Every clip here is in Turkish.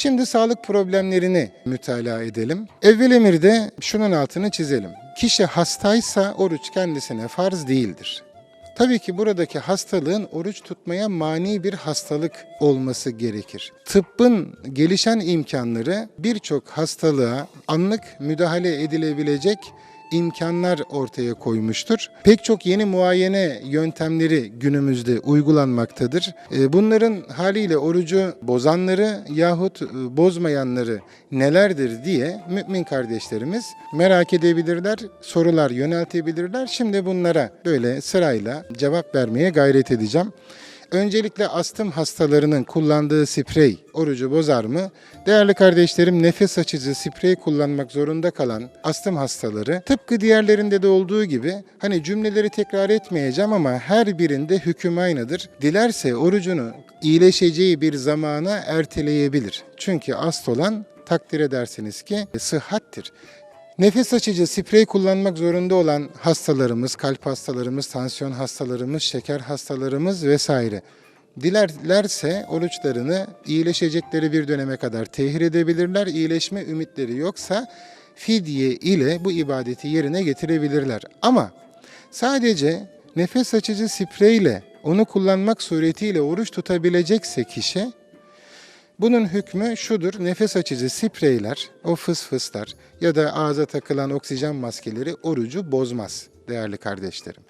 Şimdi sağlık problemlerini mütalaa edelim. Evvel emirde şunun altını çizelim. Kişi hastaysa oruç kendisine farz değildir. Tabii ki buradaki hastalığın oruç tutmaya mani bir hastalık olması gerekir. Tıbbın gelişen imkanları birçok hastalığa anlık müdahale edilebilecek imkanlar ortaya koymuştur. Pek çok yeni muayene yöntemleri günümüzde uygulanmaktadır. E, Bunların haliyle orucu bozanları yahut e, bozmayanları nelerdir diye mümin kardeşlerimiz merak edebilirler, sorular yöneltebilirler. Şimdi bunlara böyle sırayla cevap vermeye gayret edeceğim. Öncelikle astım hastalarının kullandığı sprey orucu bozar mı? Değerli kardeşlerim nefes açıcı sprey kullanmak zorunda kalan astım hastaları tıpkı diğerlerinde de olduğu gibi hani cümleleri tekrar etmeyeceğim ama her birinde hüküm aynıdır. Dilerse orucunu iyileşeceği bir zamana erteleyebilir. Çünkü ast olan takdir edersiniz ki sıhhattir. Nefes açıcı sprey kullanmak zorunda olan hastalarımız, kalp hastalarımız, tansiyon hastalarımız, şeker hastalarımız vesaire dilerlerse oruçlarını iyileşecekleri bir döneme kadar tehir edebilirler. İyileşme ümitleri yoksa fidye ile bu ibadeti yerine getirebilirler. Ama sadece nefes açıcı spreyle onu kullanmak suretiyle oruç tutabilecekse kişi bunun hükmü şudur, nefes açıcı spreyler, o fıs fıslar ya da ağza takılan oksijen maskeleri orucu bozmaz değerli kardeşlerim.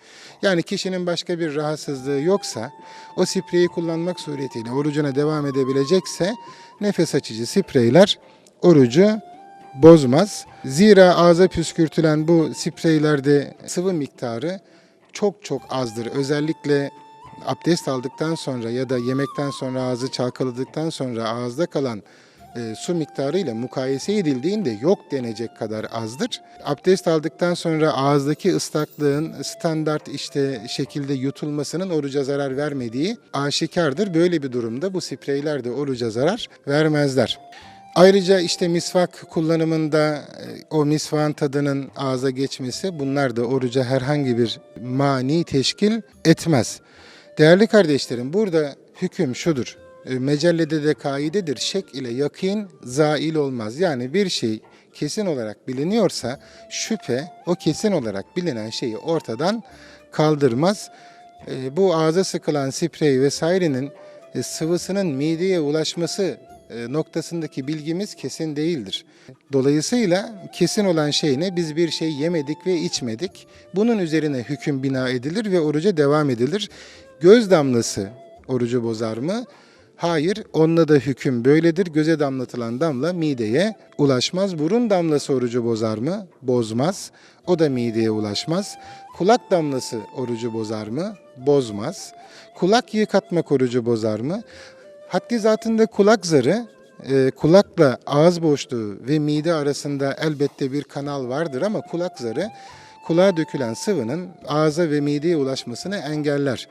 Yani kişinin başka bir rahatsızlığı yoksa o spreyi kullanmak suretiyle orucuna devam edebilecekse nefes açıcı spreyler orucu bozmaz. Zira ağza püskürtülen bu spreylerde sıvı miktarı çok çok azdır. Özellikle abdest aldıktan sonra ya da yemekten sonra ağzı çalkaladıktan sonra ağızda kalan e, su miktarıyla mukayese edildiğinde yok denecek kadar azdır. Abdest aldıktan sonra ağızdaki ıslaklığın standart işte şekilde yutulmasının oruca zarar vermediği aşikardır. Böyle bir durumda bu spreyler de oruca zarar vermezler. Ayrıca işte misvak kullanımında e, o misvağın tadının ağza geçmesi bunlar da oruca herhangi bir mani teşkil etmez. Değerli kardeşlerim burada hüküm şudur. E, Mecellede de kaidedir. Şek ile yakin zail olmaz. Yani bir şey kesin olarak biliniyorsa şüphe o kesin olarak bilinen şeyi ortadan kaldırmaz. E, Bu ağza sıkılan sprey vesairenin e, sıvısının mideye ulaşması noktasındaki bilgimiz kesin değildir. Dolayısıyla kesin olan şey ne? Biz bir şey yemedik ve içmedik. Bunun üzerine hüküm bina edilir ve oruca devam edilir. Göz damlası orucu bozar mı? Hayır, onunla da hüküm böyledir. Göze damlatılan damla mideye ulaşmaz. Burun damlası orucu bozar mı? Bozmaz. O da mideye ulaşmaz. Kulak damlası orucu bozar mı? Bozmaz. Kulak yıkatmak orucu bozar mı? Haddi zatında kulak zarı, e, kulakla ağız boşluğu ve mide arasında elbette bir kanal vardır ama kulak zarı kulağa dökülen sıvının ağza ve mideye ulaşmasını engeller.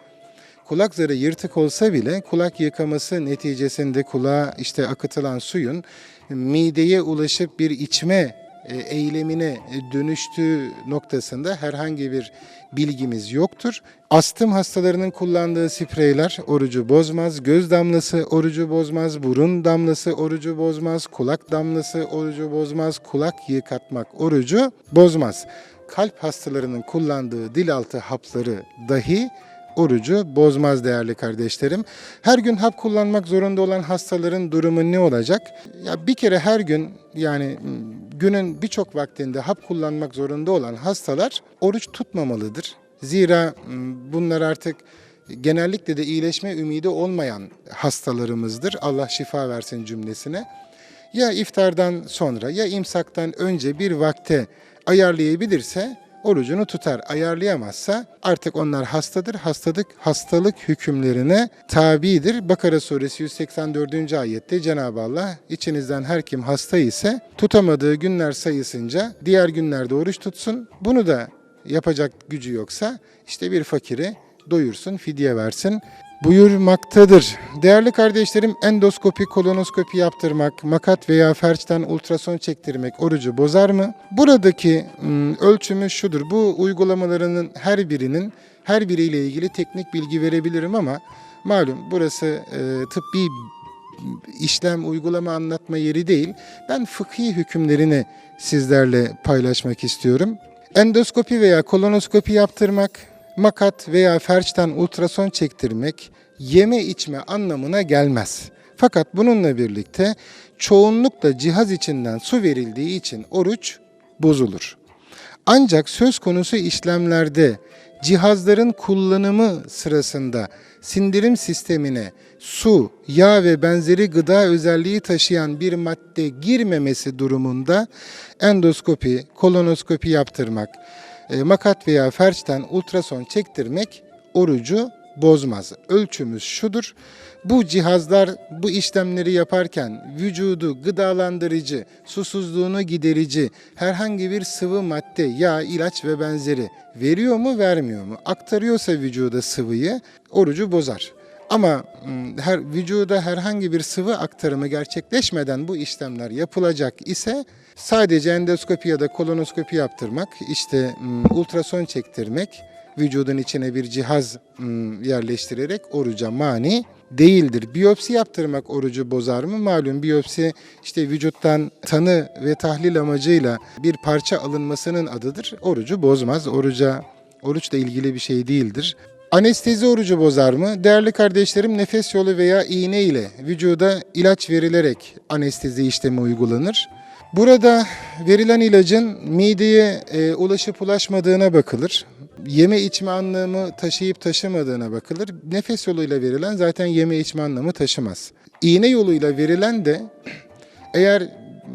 Kulak zarı yırtık olsa bile kulak yıkaması neticesinde kulağa işte akıtılan suyun mideye ulaşıp bir içme e, eylemine dönüştüğü noktasında herhangi bir bilgimiz yoktur. Astım hastalarının kullandığı spreyler orucu bozmaz, göz damlası orucu bozmaz, burun damlası orucu bozmaz, kulak damlası orucu bozmaz, kulak yıkatmak orucu bozmaz. Kalp hastalarının kullandığı dil altı hapları dahi orucu bozmaz değerli kardeşlerim. Her gün hap kullanmak zorunda olan hastaların durumu ne olacak? Ya bir kere her gün yani m, günün birçok vaktinde hap kullanmak zorunda olan hastalar oruç tutmamalıdır. Zira m, bunlar artık genellikle de iyileşme ümidi olmayan hastalarımızdır. Allah şifa versin cümlesine. Ya iftardan sonra ya imsaktan önce bir vakte ayarlayabilirse orucunu tutar. Ayarlayamazsa artık onlar hastadır. Hastalık hastalık hükümlerine tabidir. Bakara suresi 184. ayette Cenab-ı Allah içinizden her kim hasta ise tutamadığı günler sayısınca diğer günlerde oruç tutsun. Bunu da yapacak gücü yoksa işte bir fakiri doyursun, fidye versin buyurmaktadır. Değerli kardeşlerim endoskopi, kolonoskopi yaptırmak, makat veya ferçten ultrason çektirmek orucu bozar mı? Buradaki ölçümü şudur. Bu uygulamalarının her birinin her biriyle ilgili teknik bilgi verebilirim ama malum burası e, tıbbi işlem, uygulama anlatma yeri değil. Ben fıkhi hükümlerini sizlerle paylaşmak istiyorum. Endoskopi veya kolonoskopi yaptırmak, makat veya felçten ultrason çektirmek yeme içme anlamına gelmez. Fakat bununla birlikte çoğunlukla cihaz içinden su verildiği için oruç bozulur. Ancak söz konusu işlemlerde cihazların kullanımı sırasında sindirim sistemine su, yağ ve benzeri gıda özelliği taşıyan bir madde girmemesi durumunda endoskopi, kolonoskopi yaptırmak, e, makat veya felçten ultrason çektirmek orucu bozmaz. Ölçümüz şudur. Bu cihazlar bu işlemleri yaparken vücudu gıdalandırıcı, susuzluğunu giderici herhangi bir sıvı madde, yağ, ilaç ve benzeri veriyor mu, vermiyor mu? Aktarıyorsa vücuda sıvıyı orucu bozar. Ama her vücuda herhangi bir sıvı aktarımı gerçekleşmeden bu işlemler yapılacak ise sadece endoskopi ya da kolonoskopi yaptırmak, işte ultrason çektirmek, vücudun içine bir cihaz yerleştirerek oruca mani değildir. Biyopsi yaptırmak orucu bozar mı? Malum biyopsi işte vücuttan tanı ve tahlil amacıyla bir parça alınmasının adıdır. Orucu bozmaz. Oruca oruçla ilgili bir şey değildir. Anestezi orucu bozar mı? Değerli kardeşlerim nefes yolu veya iğne ile vücuda ilaç verilerek anestezi işlemi uygulanır. Burada verilen ilacın mideye e, ulaşıp ulaşmadığına bakılır. Yeme içme anlamı taşıyıp taşımadığına bakılır. Nefes yoluyla verilen zaten yeme içme anlamı taşımaz. İğne yoluyla verilen de eğer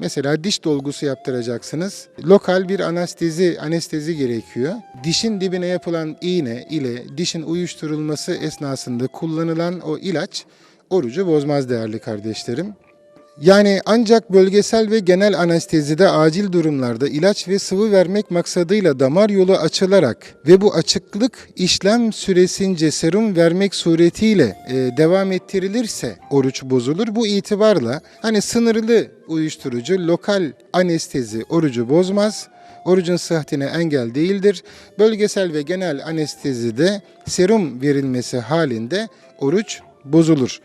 mesela diş dolgusu yaptıracaksınız. Lokal bir anestezi anestezi gerekiyor. Dişin dibine yapılan iğne ile dişin uyuşturulması esnasında kullanılan o ilaç orucu bozmaz değerli kardeşlerim. Yani ancak bölgesel ve genel anestezide acil durumlarda ilaç ve sıvı vermek maksadıyla damar yolu açılarak ve bu açıklık işlem süresince serum vermek suretiyle e, devam ettirilirse oruç bozulur. Bu itibarla hani sınırlı uyuşturucu lokal anestezi orucu bozmaz. Orucun sıhhatine engel değildir. Bölgesel ve genel anestezide serum verilmesi halinde oruç bozulur.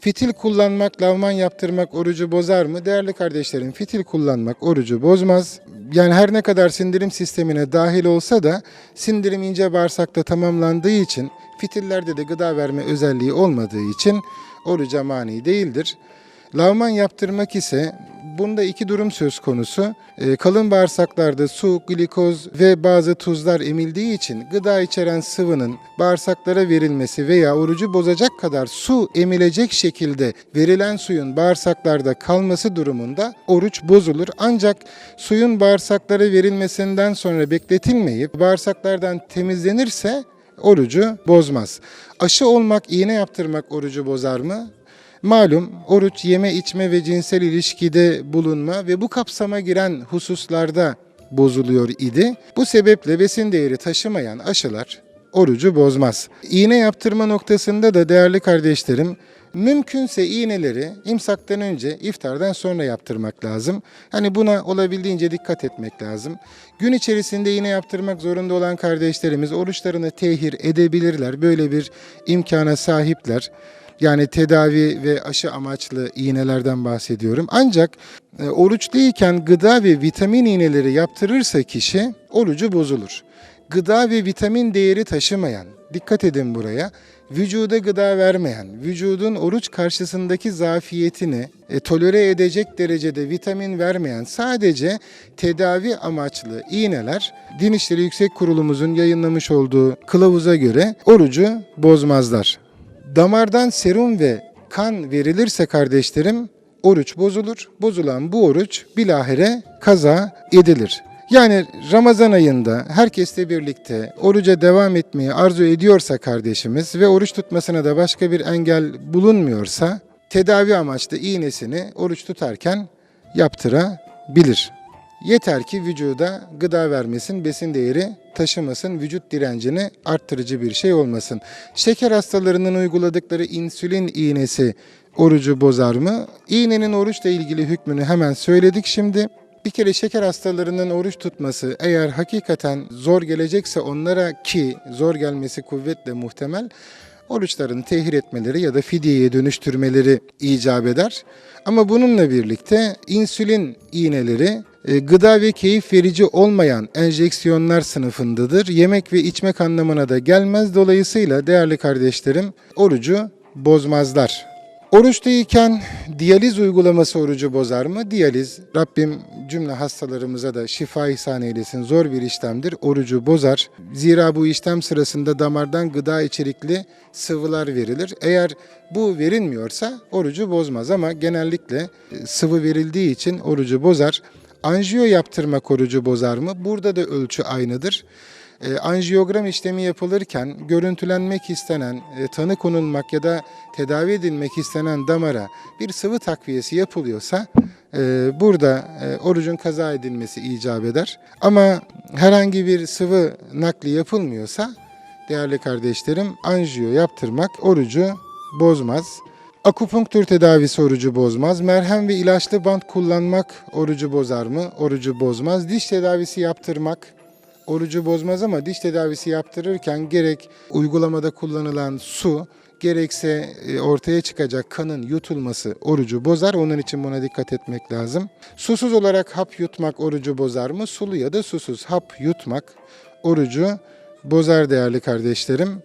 Fitil kullanmak, lavman yaptırmak orucu bozar mı? Değerli kardeşlerim, fitil kullanmak orucu bozmaz. Yani her ne kadar sindirim sistemine dahil olsa da sindirim ince bağırsakta tamamlandığı için fitillerde de gıda verme özelliği olmadığı için oruca mani değildir. Lavman yaptırmak ise bunda iki durum söz konusu. Ee, kalın bağırsaklarda su, glikoz ve bazı tuzlar emildiği için gıda içeren sıvının bağırsaklara verilmesi veya orucu bozacak kadar su emilecek şekilde verilen suyun bağırsaklarda kalması durumunda oruç bozulur. Ancak suyun bağırsaklara verilmesinden sonra bekletilmeyip bağırsaklardan temizlenirse orucu bozmaz. Aşı olmak, iğne yaptırmak orucu bozar mı? Malum oruç yeme içme ve cinsel ilişkide bulunma ve bu kapsama giren hususlarda bozuluyor idi. Bu sebeple besin değeri taşımayan aşılar orucu bozmaz. İğne yaptırma noktasında da değerli kardeşlerim mümkünse iğneleri imsaktan önce iftardan sonra yaptırmak lazım. Hani buna olabildiğince dikkat etmek lazım. Gün içerisinde iğne yaptırmak zorunda olan kardeşlerimiz oruçlarını tehir edebilirler. Böyle bir imkana sahipler. Yani tedavi ve aşı amaçlı iğnelerden bahsediyorum. Ancak e, oruçluyken gıda ve vitamin iğneleri yaptırırsa kişi orucu bozulur. Gıda ve vitamin değeri taşımayan, dikkat edin buraya, vücuda gıda vermeyen, vücudun oruç karşısındaki zafiyetini e, tolere edecek derecede vitamin vermeyen sadece tedavi amaçlı iğneler Din İşleri Yüksek Kurulumuzun yayınlamış olduğu kılavuza göre orucu bozmazlar. Damardan serum ve kan verilirse kardeşlerim oruç bozulur. Bozulan bu oruç bilahare kaza edilir. Yani Ramazan ayında herkesle birlikte oruca devam etmeyi arzu ediyorsa kardeşimiz ve oruç tutmasına da başka bir engel bulunmuyorsa tedavi amaçlı iğnesini oruç tutarken yaptırabilir. Yeter ki vücuda gıda vermesin, besin değeri taşımasın, vücut direncini arttırıcı bir şey olmasın. Şeker hastalarının uyguladıkları insülin iğnesi orucu bozar mı? İğnenin oruçla ilgili hükmünü hemen söyledik şimdi. Bir kere şeker hastalarının oruç tutması eğer hakikaten zor gelecekse onlara ki zor gelmesi kuvvetle muhtemel oruçlarını tehir etmeleri ya da fidyeye dönüştürmeleri icap eder. Ama bununla birlikte insülin iğneleri gıda ve keyif verici olmayan enjeksiyonlar sınıfındadır. Yemek ve içmek anlamına da gelmez. Dolayısıyla değerli kardeşlerim orucu bozmazlar. Oruçtayken diyaliz uygulaması orucu bozar mı? Diyaliz, Rabbim cümle hastalarımıza da şifa ihsan eylesin. Zor bir işlemdir, orucu bozar. Zira bu işlem sırasında damardan gıda içerikli sıvılar verilir. Eğer bu verilmiyorsa orucu bozmaz ama genellikle e, sıvı verildiği için orucu bozar. Anjiyo yaptırmak orucu bozar mı? Burada da ölçü aynıdır. E, anjiyogram işlemi yapılırken görüntülenmek istenen, e, tanı konulmak ya da tedavi edilmek istenen damara bir sıvı takviyesi yapılıyorsa e, burada e, orucun kaza edilmesi icap eder. Ama herhangi bir sıvı nakli yapılmıyorsa değerli kardeşlerim anjiyo yaptırmak orucu bozmaz. Akupunktur tedavisi orucu bozmaz. Merhem ve ilaçlı bant kullanmak orucu bozar mı? Orucu bozmaz. Diş tedavisi yaptırmak orucu bozmaz ama diş tedavisi yaptırırken gerek uygulamada kullanılan su gerekse e, ortaya çıkacak kanın yutulması orucu bozar. Onun için buna dikkat etmek lazım. Susuz olarak hap yutmak orucu bozar mı? Sulu ya da susuz hap yutmak orucu bozar değerli kardeşlerim.